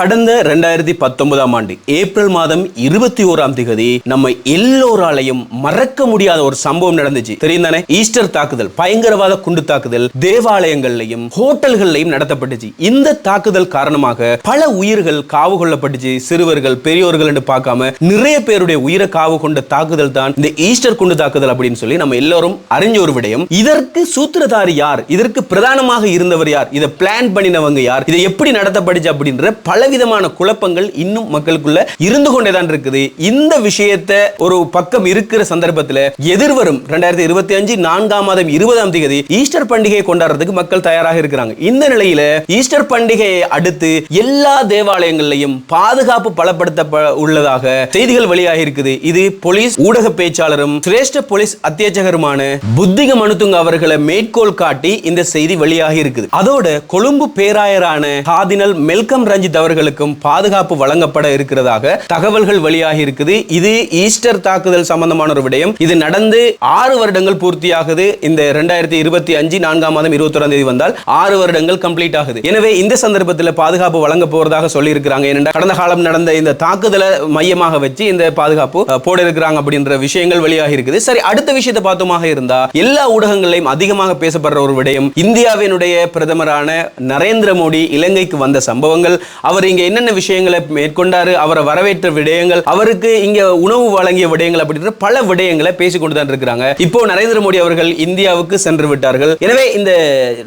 கடந்த ரெண்டாயிரத்தி பத்தொன்பதாம் ஆண்டு ஏப்ரல் மாதம் இருபத்தி ஓராம் திகதி நம்ம எல்லோராலையும் மறக்க முடியாத ஒரு சம்பவம் நடந்துச்சு. தெரியும் தானே? ஈஸ்டர் தாக்குதல் பயங்கரவாத குண்டு தாக்குதல் தேவாலயங்கள்லையும் ஹோட்டல்கள்லையும் நடத்தப்பட்டுச்சு. இந்த தாக்குதல் காரணமாக பல உயிர்கள் காவு கொள்ளப்பட்டுச்சு. சிறுவர்கள் பெரியோர்கள் என்று பார்க்காம நிறைய பேருடைய உயிரை காவு கொண்ட தாக்குதல் தான் இந்த ஈஸ்டர் குண்டு தாக்குதல் அப்படின்னு சொல்லி நம்ம எல்லோரும் அறிஞ்ச ஒரு விடயம். இதற்கு சூத்திரதாரி யார்? இதற்கு பிரதானமாக இருந்தவர் யார்? இதை பிளான் பண்ணினவங்க யார்? இதை எப்படி நடத்தப்படுச்சு அப்படின்ற பல பலவிதமான குழப்பங்கள் இன்னும் மக்களுக்குள்ள இருந்து கொண்டே தான் இருக்குது. இந்த விஷயத்த ஒரு பக்கம் இருக்கிற சந்தர்ப்பத்தில் எதிர்வரும் ரெண்டாயிரத்தி இருபத்தி அஞ்சு நான்காம் மாதம் இருபதாம் தேதி ஈஸ்டர் பண்டிகையை கொண்டாடுறதுக்கு மக்கள் தயாராக இருக்கிறாங்க. இந்த நிலையில ஈஸ்டர் பண்டிகையை அடுத்து எல்லா தேவாலயங்களையும் பாதுகாப்பு பலப்படுத்த உள்ளதாக செய்திகள் வெளியாகி இருக்குது. இது போலீஸ் ஊடக பேச்சாளரும் சிரேஷ்ட போலீஸ் அத்தியட்சகருமான புத்திக மனுத்துங்க அவர்களை மேற்கோள் காட்டி இந்த செய்தி வெளியாகி இருக்குது. அதோட கொழும்பு பேராயரான காதினல் மெல்கம் ரஞ்சித் அவர்கள் அவர்களுக்கும் பாதுகாப்பு வழங்கப்பட இருக்கிறதாக தகவல்கள் வெளியாகி இருக்குது. இது ஈஸ்டர் தாக்குதல் சம்பந்தமான ஒரு விடயம். இது நடந்து ஆறு வருடங்கள் பூர்த்தியாகுது. இந்த இரண்டாயிரத்தி இருபத்தி அஞ்சு நான்காம் மாதம் இருபத்தொராம் தேதி வந்தால் ஆறு வருடங்கள் கம்ப்ளீட் ஆகுது. எனவே இந்த சந்தர்ப்பத்தில் பாதுகாப்பு வழங்க போறதாக சொல்லி இருக்கிறாங்க ஏனென்றால் கடந்த காலம் நடந்த இந்த தாக்குதலை மையமாக வச்சு இந்த பாதுகாப்பு போட இருக்கிறாங்க அப்படின்ற விஷயங்கள் வெளியாகி இருக்குது. சரி அடுத்த விஷயத்தை பார்த்தோமாக இருந்தா எல்லா ஊடகங்களையும் அதிகமாக பேசப்படுற ஒரு விடயம் இந்தியாவினுடைய பிரதமரான நரேந்திர மோடி இலங்கைக்கு வந்த சம்பவங்கள். அவர் இங்க என்னென்ன விஷயங்களை மேற்கொண்டாரு அவரை வரவேற்ற விடயங்கள் அவருக்கு இங்க உணவு வழங்கிய விடயங்கள் அப்படின்ற பல விடயங்களை பேசிக்கொண்டு தான் இருக்கிறாங்க. இப்போ நரேந்திர மோடி அவர்கள் இந்தியாவுக்கு சென்று விட்டார்கள். எனவே இந்த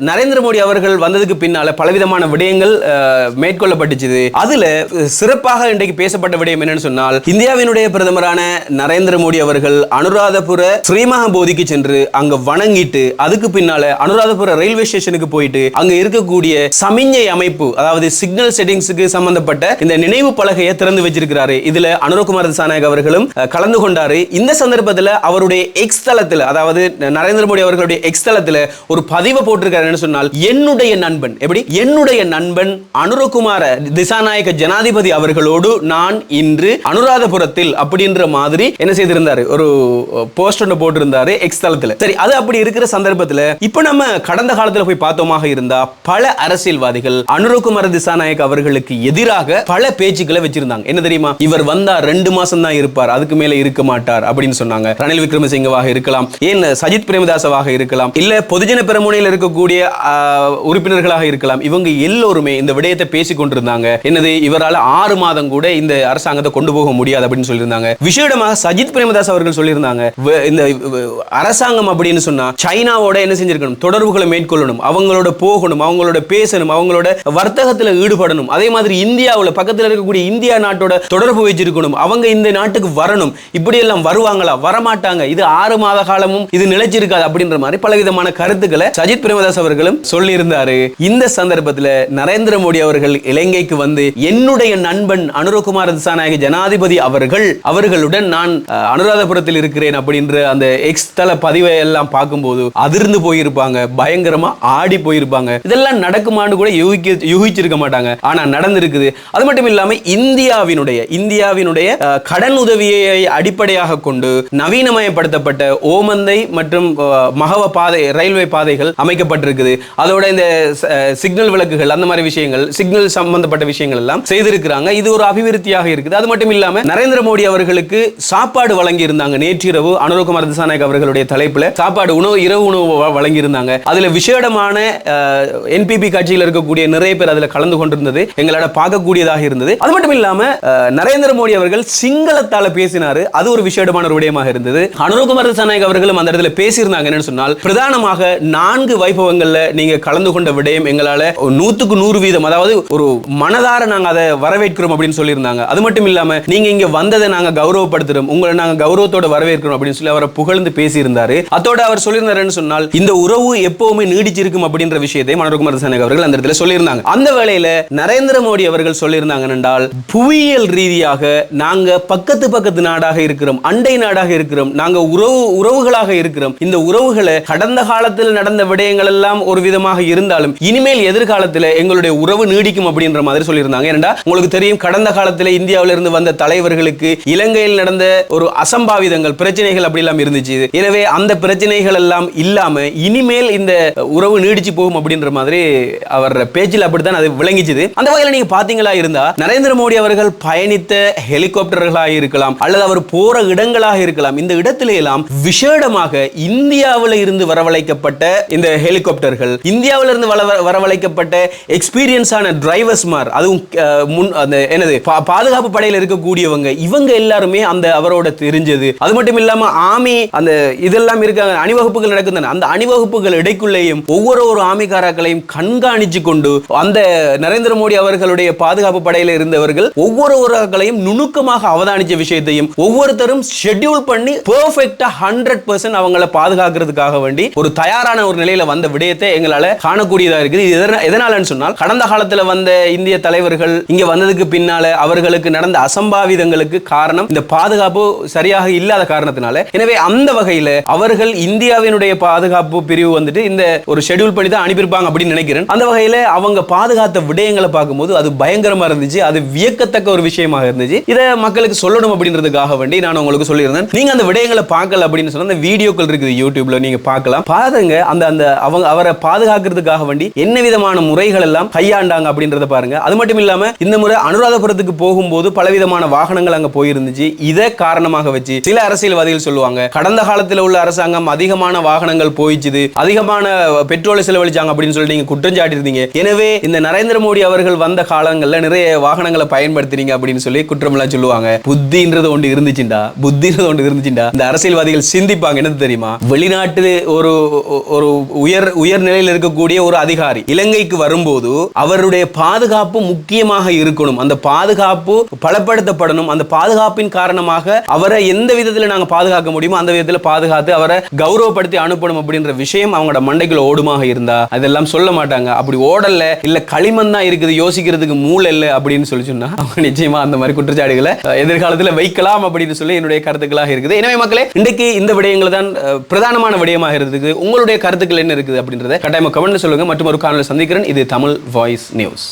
நரேந்திர மோடி அவர்கள் வந்ததுக்கு பின்னால பலவிதமான விடயங்கள் மேற்கொள்ளப்பட்டுச்சு. அதுல சிறப்பாக இன்றைக்கு பேசப்பட்ட விடயம் என்னன்னு சொன்னால் இந்தியாவினுடைய பிரதமரான நரேந்திர மோடி அவர்கள் அனுராதபுர ஸ்ரீமகாபோதிக்கு சென்று அங்க வணங்கிட்டு அதுக்கு பின்னால அனுராதபுர ரயில்வே ஸ்டேஷனுக்கு போயிட்டு அங்க இருக்கக்கூடிய சமிஞ்சை அமைப்பு அதாவது சிக்னல் செட்டிங்ஸுக்கு சம்பந்தப்பட்ட இந்த நினைவு பலகையை திறந்து வச்சிருக்கிறாரு. இதுல அனுரகுமார் திசாநாயக் அவர்களும் கலந்து கொண்டாரு. இந்த சந்தர்ப்பத்தில் அவருடைய எக்ஸ் தளத்தில் அதாவது நரேந்திர மோடி அவர்களுடைய எக்ஸ் தளத்தில் ஒரு பதிவை போட்டிருக்காரு. சொன்னால் என்னுடைய நண்பன். எப்படி? என்னுடைய நண்பன் அனுரகுமார திசாநாயக ஜனாதிபதி அவர்களோடு நான் இன்று அனுராதபுரத்தில் அப்படின்ற மாதிரி என்ன செய்திருந்தாரு? ஒரு போஸ்ட் ஒன்று போட்டிருந்தாரு எக்ஸ் தளத்தில். சரி அது அப்படி இருக்கிற சந்தர்ப்பத்தில் இப்போ நம்ம கடந்த காலத்தில் போய் பார்த்தோமாக இருந்தா பல அரசியல்வாதிகள் அனுரகுமார திசாநாயக் அவர்களுக்கு எதிராக பல பேச்சுக்களை வச்சிருந்தாங்க. என்ன தெரியுமா? இவர் வந்தா ரெண்டு மாசம் தான் இருப்பார். அதுக்கு மேல இருக்க மாட்டார் அப்படின்னு சொன்னாங்க. ரணில் விக்ரமசிங்கவாக இருக்கலாம். ஏன் சஜித் பிரேமதாசவாக இருக்கலாம். இல்ல பொதுஜன பெருமுனையில் இருக்கக்கூடிய உறுப்பினர்களாக இருக்கலாம். இவங்க எல்லோருமே இந்த விடயத்தை பேசி கொண்டிருந்தாங்க. என்னது? இவரால் ஆறு மாதம் கூட இந்த அரசாங்கத்தை கொண்டு போக முடியாது அப்படின்னு சொல்லியிருந்தாங்க. விஷயமாக சஜித் பிரேமதாஸ் அவர்கள் சொல்லியிருந்தாங்க. இந்த அரசாங்கம் அப்படின்னு சொன்னா சைனாவோட என்ன செஞ்சிருக்கணும்? தொடர்புகளை மேற்கொள்ளணும். அவங்களோட போகணும். அவங்களோட பேசணும். அவங்களோட வர்த்தகத்தில் ஈடுபடணும். அதே மாதிரி மாதிரி இந்தியாவில் பக்கத்தில் இருக்கக்கூடிய இந்தியா நாட்டோட தொடர்பு வச்சிருக்கணும். அவங்க இந்த நாட்டுக்கு வரணும். இப்படி எல்லாம் வருவாங்களா? வரமாட்டாங்க. இது ஆறு மாத காலமும் இது நிலைச்சிருக்காது அப்படின்ற மாதிரி பலவிதமான கருத்துக்களை சஜித் பிரேமதாஸ் அவர்களும் சொல்லியிருந்தாரு. இந்த சந்தர்ப்பத்தில் நரேந்திர மோடி அவர்கள் இலங்கைக்கு வந்து என்னுடைய நண்பன் அனுரகுமார் திசாநாயக ஜனாதிபதி அவர்கள் அவர்களுடன் நான் அனுராதபுரத்தில் இருக்கிறேன் அப்படின்ற அந்த எக்ஸ் தள பதிவை எல்லாம் பார்க்கும்போது அதிர்ந்து போயிருப்பாங்க. பயங்கரமா ஆடி போயிருப்பாங்க. இதெல்லாம் நடக்குமான்னு கூட யூகிக்க யூகிச்சிருக்க மாட்டாங்க. ஆனா நடந்த நடந்திருக்குது. அது மட்டும் இல்லாம இந்தியாவினுடைய இந்தியாவினுடைய கடன் உதவியை அடிப்படையாக கொண்டு நவீனமயப்படுத்தப்பட்ட ஓமந்தை மற்றும் மகவ பாதை ரயில்வே பாதைகள் அமைக்கப்பட்டிருக்குது. அதோட இந்த சிக்னல் விளக்குகள் அந்த மாதிரி விஷயங்கள் சிக்னல் சம்பந்தப்பட்ட விஷயங்கள் எல்லாம் செய்திருக்கிறாங்க. இது ஒரு அபிவிருத்தியாக இருக்குது. அது மட்டும் இல்லாம நரேந்திர மோடி அவர்களுக்கு சாப்பாடு வழங்கி இருந்தாங்க நேற்றிரவு அனுரகுமார் திசாநாயக் அவர்களுடைய தலைப்புல சாப்பாடு உணவு இரவு உணவு வழங்கி இருந்தாங்க அதுல விசேடமான என்பிபி கட்சியில் இருக்கக்கூடிய நிறைய பேர் அதுல கலந்து கொண்டிருந்தது. எங்களால பார்க்கக்கூடியதாக இருந்தது. அது மட்டும் இல்லாம நரேந்திர மோடி அவர்கள் சிங்களத்தால பேசினாரு. அது ஒரு விசேடமான ஒரு விடயமாக இருந்தது. அனுரகுமார் திசாநாயக் அவர்களும் அந்த இடத்துல பேசியிருந்தாங்க. என்னன்னு சொன்னால் பிரதானமாக நான்கு வைபவங்கள்ல நீங்க கலந்து கொண்ட விடயம் எங்களால நூத்துக்கு நூறு வீதம் அதாவது ஒரு மனதார நாங்க அதை வரவேற்கிறோம் அப்படின்னு சொல்லியிருந்தாங்க. அது மட்டும் இல்லாம நீங்க இங்க வந்ததை நாங்க கௌரவப்படுத்துறோம். உங்களை நாங்க கௌரவத்தோட வரவேற்கிறோம் அப்படின்னு சொல்லி அவரை புகழ்ந்து பேசியிருந்தாரு. அதோட அவர் சொல்லியிருந்தாருன்னு சொன்னால் இந்த உறவு எப்பவுமே நீடிச்சிருக்கும் அப்படின்ற விஷயத்தை மனோகுமார் திசாநாயக் அவர்கள் அந்த இடத்துல சொல்லியிருந்தாங்க. அந்த வேளையில நரேந்திர மோடி அவர்கள் சொல்லியிருந்தாங்க என்றால் புவியியல் ரீதியாக நாங்க பக்கத்து பக்கத்து நாடாக இருக்கிறோம் அண்டை நாடாக இருக்கிறோம் நாங்க உறவு உறவுகளாக இருக்கிறோம். இந்த உறவுகளை கடந்த காலத்தில் நடந்த விடயங்கள் எல்லாம் ஒரு விதமாக இருந்தாலும் இனிமேல் எதிர்காலத்தில் எங்களுடைய உறவு நீடிக்கும் அப்படின்ற மாதிரி சொல்லியிருந்தாங்க. ஏன்னா உங்களுக்கு தெரியும் கடந்த காலத்தில் இந்தியாவில இருந்து வந்த தலைவர்களுக்கு இலங்கையில் நடந்த ஒரு அசம்பாவிதங்கள் பிரச்சனைகள் அப்படி எல்லாம் இருந்துச்சு. எனவே அந்த பிரச்சனைகள் எல்லாம் இல்லாம இனிமேல் இந்த உறவு நீடிச்சு போகும் அப்படின்ற மாதிரி அவர் பேச்சில் அப்படித்தான் அது விளங்கிச்சுது. அந்த வகையில் நீங்க நீங்க பாத்தீங்களா இருந்தா நரேந்திர மோடி அவர்கள் பயணித்த ஹெலிகாப்டர்களாக இருக்கலாம் அல்லது அவர் போற இடங்களாக இருக்கலாம் இந்த இடத்தில எல்லாம் விசேடமாக இந்தியாவில் இருந்து வரவழைக்கப்பட்ட இந்த ஹெலிகாப்டர்கள் இந்தியாவில் இருந்து வரவழைக்கப்பட்ட எக்ஸ்பீரியன்ஸான டிரைவர்ஸ்மார் அதுவும் முன் அந்த என்னது பாதுகாப்பு படையில் இருக்கக்கூடியவங்க இவங்க எல்லாருமே அந்த அவரோட தெரிஞ்சது. அது மட்டும் இல்லாம ஆமி அந்த இதெல்லாம் இருக்காங்க அணிவகுப்புகள் நடக்குது அந்த அணிவகுப்புகள் இடைக்குள்ளேயும் ஒவ்வொரு ஒரு ஆமிகாராக்களையும் கண்காணிச்சு கொண்டு அந்த நரேந்திர மோடி அவர்கள் அவர்களுடைய பாதுகாப்பு படையில இருந்தவர்கள் ஒவ்வொரு ஒருவர்களையும் நுணுக்கமாக அவதானிச்ச விஷயத்தையும் ஒவ்வொருத்தரும் ஷெட்யூல் பண்ணி பெர்ஃபெக்டா ஹண்ட்ரட் பர்சன்ட் அவங்கள பாதுகாக்கிறதுக்காக வேண்டி ஒரு தயாரான ஒரு நிலையில வந்த விடயத்தை எங்களால காணக்கூடியதா இருக்குது. இது எதனாலன்னு சொன்னால் கடந்த காலத்துல வந்த இந்திய தலைவர்கள் இங்க வந்ததுக்கு பின்னால அவர்களுக்கு நடந்த அசம்பாவிதங்களுக்கு காரணம் இந்த பாதுகாப்பு சரியாக இல்லாத காரணத்தினால. எனவே அந்த வகையில அவர்கள் இந்தியாவினுடைய பாதுகாப்பு பிரிவு வந்துட்டு இந்த ஒரு ஷெட்யூல் பண்ணி தான் அனுப்பியிருப்பாங்க அப்படின்னு நினைக்கிறேன். அந்த வகையில அவங்க பாதுகாத்த விடயங்களை பார்க்கும்போது அது பயங்கரமா இருந்துச்சு. அது வியக்கத்தக்க ஒரு விஷயமாக இருந்துச்சு. இதை மக்களுக்கு சொல்லணும் அப்படின்றதுக்காக வேண்டி நான் உங்களுக்கு சொல்லியிருந்தேன். நீங்க அந்த விடயங்களை பார்க்கல அப்படின்னு சொன்னா அந்த வீடியோக்கள் இருக்குது யூடியூப்ல நீங்க பார்க்கலாம். பாருங்க அந்த அந்த அவங்க அவரை பாதுகாக்கிறதுக்காக வேண்டி என்ன விதமான முறைகள் எல்லாம் கையாண்டாங்க அப்படின்றத பாருங்க. அது மட்டும் இல்லாம இந்த முறை அனுராதபுரத்துக்கு போகும்போது பலவிதமான வாகனங்கள் அங்க போயிருந்துச்சு. இதை காரணமாக வச்சு சில அரசியல்வாதிகள் சொல்லுவாங்க கடந்த காலத்தில் உள்ள அரசாங்கம் அதிகமான வாகனங்கள் போயிச்சுது. அதிகமான பெட்ரோலை செலவழிச்சாங்க அப்படின்னு சொல்லி நீங்க குற்றம் சாட்டியிருந்தீங்க. எனவே இந்த நரேந்திர மோடி அவர்கள் வந்த காலங்களில் நிறைய வாகனங்களை பயன்படுத்துறீங்க அப்படின்னு சொல்லி குற்றமெல்லாம் சொல்லுவாங்க. புத்தின்றது ஒன்று இருந்துச்சுண்டா. புத்தின்றது ஒன்று இருந்துச்சுண்டா. இந்த அரசியல்வாதிகள் சிந்திப்பாங்க. என்னது தெரியுமா? வெளிநாட்டு ஒரு ஒரு உயர் உயர்நிலையில் இருக்கக்கூடிய ஒரு அதிகாரி இலங்கைக்கு வரும்போது அவருடைய பாதுகாப்பு முக்கியமாக இருக்கணும். அந்த பாதுகாப்பு பலப்படுத்தப்படணும். அந்த பாதுகாப்பின் காரணமாக அவரை எந்த விதத்தில் நாங்க பாதுகாக்க முடியுமோ அந்த விதத்தில் பாதுகாத்து அவரை கௌரவப்படுத்தி அனுப்பணும் அப்படின்ற விஷயம் அவங்களோட மண்டைக்குள்ள ஓடுமாக இருந்தா அதெல்லாம் சொல்ல மாட்டாங்க. அப்படி ஓடல இல்ல களிமண் தான் இருக்குது யோசிக்கிறதுக்கு மூளை இல்லை அப்படின்னு சொல்லி சொன்னா அவங்க நிச்சயமா அந்த மாதிரி குற்றச்சாட்டுகளை எதிர்காலத்தில் வைக்கலாம் அப்படின்னு சொல்லி என்னுடைய கருத்துக்களாக இருக்குது. எனவே மக்களே இன்றைக்கு இந்த விடயங்கள் தான் பிரதானமான விடயமாக இருக்குது. உங்களுடைய கருத்துக்கள் என்ன இருக்குது அப்படின்றத கட்டாயமாக கமெண்ட்ல சொல்லுங்க. மற்றும் ஒரு காணொலி சந்திக்கிறேன். இது தமிழ் வாய்ஸ் நியூஸ்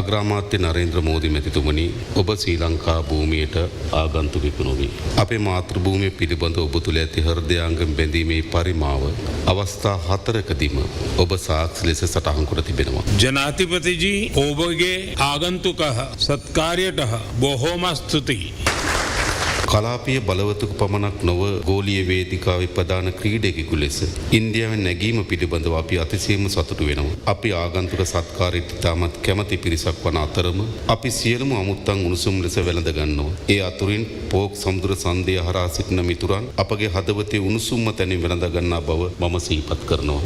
අග්‍රාමාත්‍ය නරේන්ද්‍ර මෝදි මැතිතුමනි ඔබ ශ්‍රී ලංකා භූමියට ආගන්තුකෙකු නොවී. අපේ මාතෘභූමිය පිළිබඳ ඔබ තුළ ඇති හෘදයාංගම් බැඳීමේ පරිමාව අවස්ථා හතරකදීම ඔබ සාක්ෂි ලෙස සටහංකුර තිබෙනවා. ජනාතිපතිජී ඔබගේ ආගන්තුකහ සත්කාරයට බොහෝම ස්තුතියි. කලාපිය බලවතුක පමණක් නොව ගෝලිය වේදිකාව ප්‍රධාන ක්‍රීඩයකෙකු ලෙස. ඉන්දියාවෙන් නැගීම පිළිබඳව අපි අතිසේම සතුටු වෙනවා. අපි ආගන්තුක සත්කාරයට ඉතාමත් කැමති පිරිසක් වන අතරම අපි සියලුම අමුත්තන් උණුසුම් ලෙස වැළඳ ගන්නවා. ඒ අතුරින් පෝක් සමුදුර සන්දය හරා සිටින මිතුරන් අපගේ හදවතේ උණුසුම්ම තැනින් වැළඳ ගන්නා බව මම සිහිපත් කරනවා.